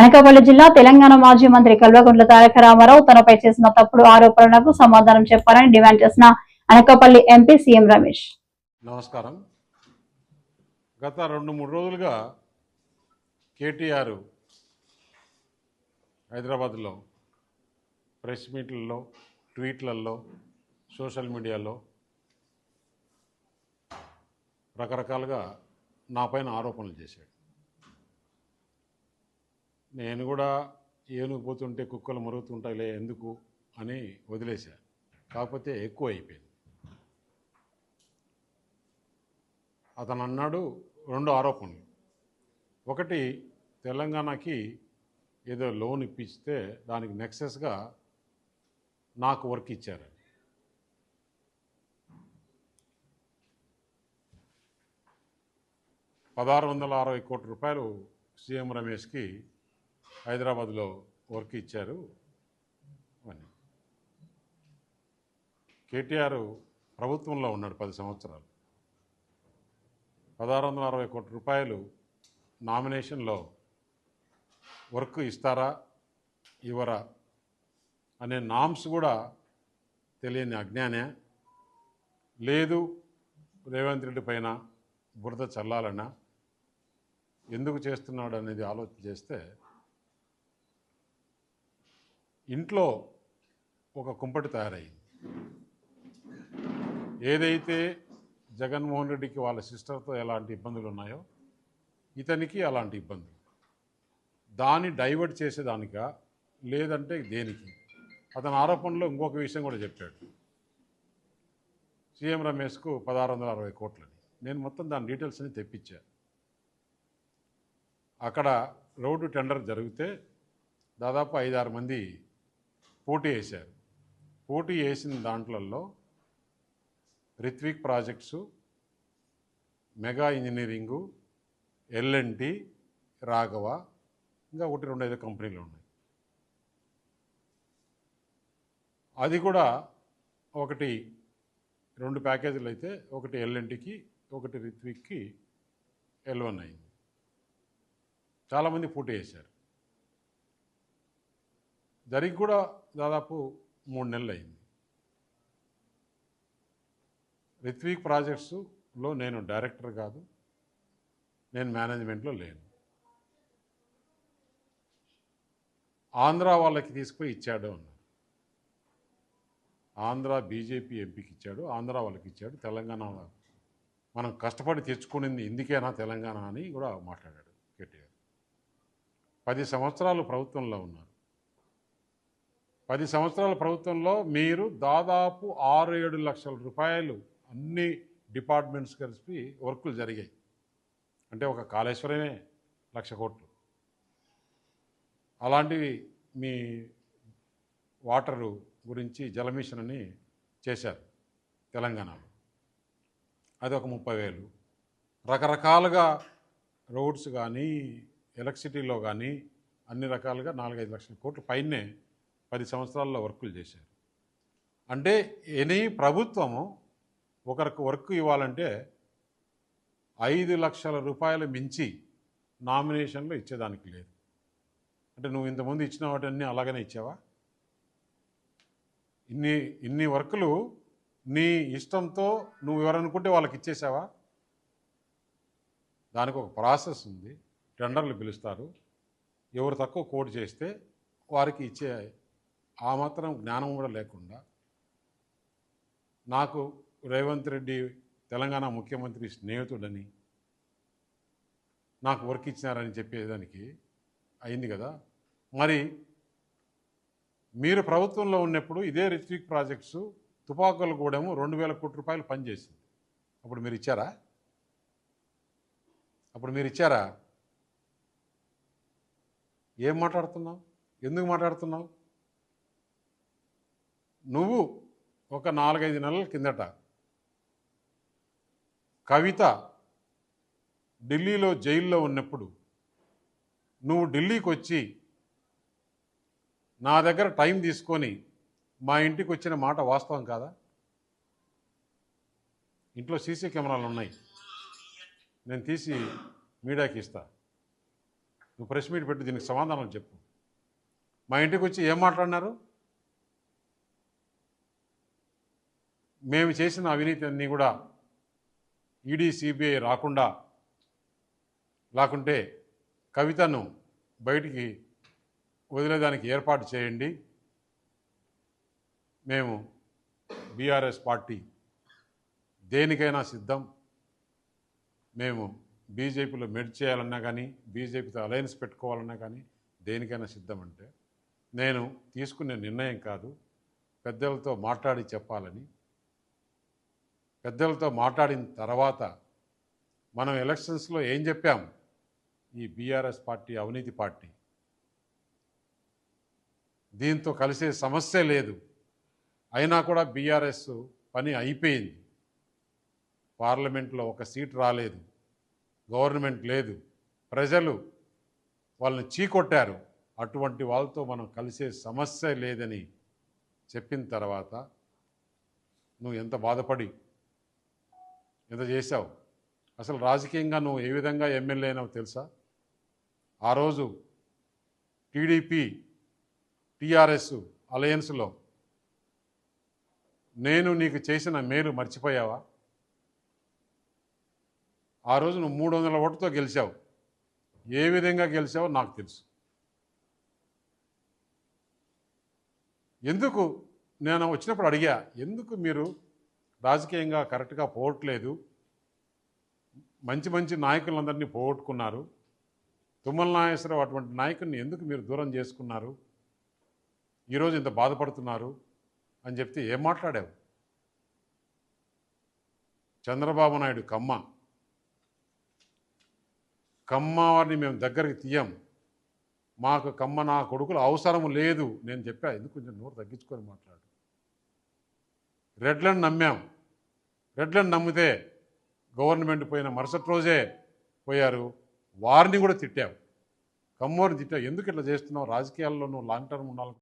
అనకాపల్లి జిల్లా తెలంగాణ మాజీ మంత్రి కల్వకుంట్ల తారక రామారావు తనపై చేసిన తప్పుడు ఆరోపణలకు సమాధానం చెప్పాలని డిమాండ్ చేసిన అనకాపల్లి ఎంపీ సీఎం రమేష్. నమస్కారం. గత రెండు మూడు రోజులుగా కేటీఆర్ హైదరాబాద్లో ప్రెస్ మీట్లలో ట్వీట్లలో సోషల్ మీడియాలో రకరకాలుగా నా పైన ఆరోపణలు చేశాడు. నేను కూడా ఏనుగు పోతుంటే కుక్కలు మరుగుతుంటాయిలే ఎందుకు అని వదిలేశా. కాకపోతే ఎక్కువ అయిపోయింది. అతను అన్నాడు రెండు ఆరోపణలు. ఒకటి తెలంగాణకి ఏదో లోన్ ఇప్పిస్తే దానికి నెక్సెస్గా నాకు వర్క్ ఇచ్చారు పదహారు వందల అరవై కోట్ల రూపాయలు సీఎం రమేష్కి హైదరాబాద్లో వర్క్ ఇచ్చారు అని కేటీఆర్ ప్రభుత్వంలో ఉన్నాడు పది సంవత్సరాలు. పదహారు వందల అరవై కోట్ల రూపాయలు నామినేషన్లో వర్క్ ఇస్తారా ఇవ్వరా అనే నామ్స్ కూడా తెలియని అజ్ఞానే. లేదు రేవంత్ రెడ్డి పైన బురద చల్లాలన్నా ఎందుకు చేస్తున్నాడు అనేది ఆలోచన చేస్తే ఇంట్లో ఒక కుంపటి తయారైంది. ఏదైతే జగన్మోహన్ రెడ్డికి వాళ్ళ సిస్టర్తో ఎలాంటి ఇబ్బందులు ఉన్నాయో ఇతనికి అలాంటి ఇబ్బందులు. దాన్ని డైవర్ట్ చేసేదానిక? లేదంటే దేనికి? అతని ఆరోపణలో ఇంకొక విషయం కూడా చెప్పాడు. సీఎం రమేష్కు పదహారు వందల అరవై కోట్లని. నేను మొత్తం దాని డీటెయిల్స్ అని తెప్పించా. అక్కడ రోడ్డు టెండర్ జరిగితే దాదాపు ఐదారు మంది పోటీ వేశారు పోటీ వేసిన దాంట్లలో Ritvik projects Megha engineering L N T Raghava ఇంకా ఒకటి రెండు ఐదు కంపెనీలు ఉన్నాయి. అది కూడా ఒకటి రెండు ప్యాకేజీలు అయితే ఒకటి ఎల్ఎన్టీకి ఒకటి రిత్విక్కి ఎల్వన్ అయింది. చాలామంది పోటీ చేశారు. జరిగి కూడా దాదాపు మూడు నెలలు అయింది. రిత్విక్ ప్రాజెక్ట్స్లో నేను డైరెక్టర్ కాదు నేను మేనేజ్మెంట్లో లేను. ఆంధ్ర వాళ్ళకి తీసుకుపోయి ఇచ్చాడు అన్నారు ఆంధ్ర బీజేపీ ఎంపీకి ఇచ్చాడు ఆంధ్ర వాళ్ళకి ఇచ్చాడు తెలంగాణ మనం కష్టపడి తెచ్చుకునింది ఇందుకేనా తెలంగాణ అని కూడా మాట్లాడాడు కేటీఆర్. పది సంవత్సరాలు ప్రభుత్వంలో ఉన్నారు. పది సంవత్సరాల ప్రభుత్వంలో మీరు దాదాపు ఆరు ఏడు లక్షల రూపాయలు అన్ని డిపార్ట్మెంట్స్ కలిసి వర్కులు జరిగాయి. అంటే ఒక కాళేశ్వరమే లక్ష కోట్లు. అలాంటివి మీ వాటరు గురించి జలమిషన్ అని చేశారు తెలంగాణలో. అది ఒక ముప్పై వేలు. రకరకాలుగా రోడ్స్ కానీ ఎలక్ట్రిసిటీలో కానీ అన్ని రకాలుగా నాలుగైదు లక్షల కోట్ల పైనే పది సంవత్సరాల్లో వర్కులు చేశారు. అంటే ఎనీ ప్రభుత్వము ఒకరికి వర్క్ ఇవ్వాలంటే ఐదు లక్షల రూపాయలు మించి నామినేషన్లు ఇచ్చేదానికి లేదు. అంటే నువ్వు ఇంతకుముందు ఇచ్చిన వాటన్నీ అలాగనే ఇచ్చావా? ఇన్ని ఇన్ని వర్కులు నీ ఇష్టంతో నువ్వు ఎవరనుకుంటే వాళ్ళకి ఇచ్చేసావా? దానికి ఒక ప్రాసెస్ ఉంది. టెండర్లు పిలుస్తారు. ఎవరు తక్కువ కోడ్ చేస్తే వారికి ఇచ్చే ఆ మాత్రం జ్ఞానం కూడా లేకుండా నాకు రేవంత్ రెడ్డి తెలంగాణ ముఖ్యమంత్రి స్నేహితుడని నాకు వర్క్ ఇచ్చినారని చెప్పేదానికి అయింది కదా. మరి మీరు ప్రభుత్వంలో ఉన్నప్పుడు ఇదే రిత్విక్ ప్రాజెక్ట్స్ తుపాకులు కూడాము రెండు వేల కోట్ల రూపాయలు పనిచేసింది అప్పుడు మీరు ఇచ్చారా? అప్పుడు మీరు ఇచ్చారా? ఏం మాట్లాడుతున్నావు? ఎందుకు మాట్లాడుతున్నావు? నువ్వు ఒక నాలుగైదు నెలల కిందట కవిత ఢిల్లీలో జైల్లో ఉన్నప్పుడు నువ్వు ఢిల్లీకి వచ్చి నా దగ్గర టైం తీసుకొని మా ఇంటికి వచ్చిన మాట వాస్తవం కాదా? ఇంట్లో సీసీ కెమెరాలు ఉన్నాయి. నేను తీసి మీడియాకి ఇస్తా. నువ్వు ప్రెస్ మీట్ పెట్టి దీనికి సమాధానం చెప్పు. మా ఇంటికి వచ్చి ఏం మాట్లాడినారు? మేము చేసిన అవినీతి అన్నీ కూడా ఈడీ సిబిఐ రాకుండా లేకుంటే కవితను బయటికి వదిలేదానికి ఏర్పాటు చేయండి. మేము బీఆర్ఎస్ పార్టీ దేనికైనా సిద్ధం. మేము బీజేపీలో మెడ్ చేయాలన్నా కానీ బీజేపీతో అలయన్స్ పెట్టుకోవాలన్నా కానీ దేనికైనా సిద్ధం అంటే నేను తీసుకునే నిర్ణయం కాదు పెద్దలతో మాట్లాడి చెప్పాలని పెద్దలతో మాట్లాడిన తర్వాత మనం ఎలక్షన్స్లో ఏం చెప్పాం? ఈ బీఆర్ఎస్ పార్టీ అవినీతి పార్టీ. దీంతో కలిసే సమస్య లేదు. అయినా కూడా బీఆర్ఎస్ పని అయిపోయింది. పార్లమెంట్లో ఒక సీట్ రాలేదు. గవర్నమెంట్ లేదు. ప్రజలు వాళ్ళని చీకొట్టారు. అటువంటి వాళ్ళతో మనం కలిసే సమస్య లేదని చెప్పిన తర్వాత నువ్వు ఎంత బాధపడి ఎంత చేశావు? అసలు రాజకీయంగా నువ్వు ఏ విధంగా ఎమ్మెల్యే అయినావు తెలుసా? ఆ రోజు టీడీపీ టీఆర్ఎస్ అలయన్స్లో నేను నీకు చేసిన మేలు మర్చిపోయావా? ఆ రోజు నువ్వు మూడు వందల ఓటుతో గెలిచావు. ఏ విధంగా గెలిచావో నాకు తెలుసు. ఎందుకు? నేను వచ్చినప్పుడు అడిగా ఎందుకు మీరు రాజకీయంగా కరెక్ట్గా పోవట్లేదు. మంచి మంచి నాయకులందరినీ పోగొట్టుకున్నారు. తుమ్మల నాగేశ్వరరావు అటువంటి నాయకుడిని ఎందుకు మీరు దూరం చేసుకున్నారు? ఈరోజు ఇంత బాధపడుతున్నారు అని చెప్తే ఏం మాట్లాడావు? చంద్రబాబు నాయుడు కమ్మ. కమ్మ వారిని మేము దగ్గరికి తీయం. మాకు కమ్మ నా కొడుకులు అవసరం లేదు. నేను చెప్పా ఎందుకు కొంచెం నోరు తగ్గించుకొని మాట్లాడు. రెడ్లను నమ్మాం. రెడ్లను నమ్మితే గవర్నమెంట్ పోయిన మరుసటి రోజే పోయారు. వారిని కూడా తిట్టావు కమ్మోరిని తిట్టావు ఎందుకు ఇట్లా చేస్తున్నావు? రాజకీయాల్లో నువ్వు లాంగ్ టర్మ్ ఉండాలి.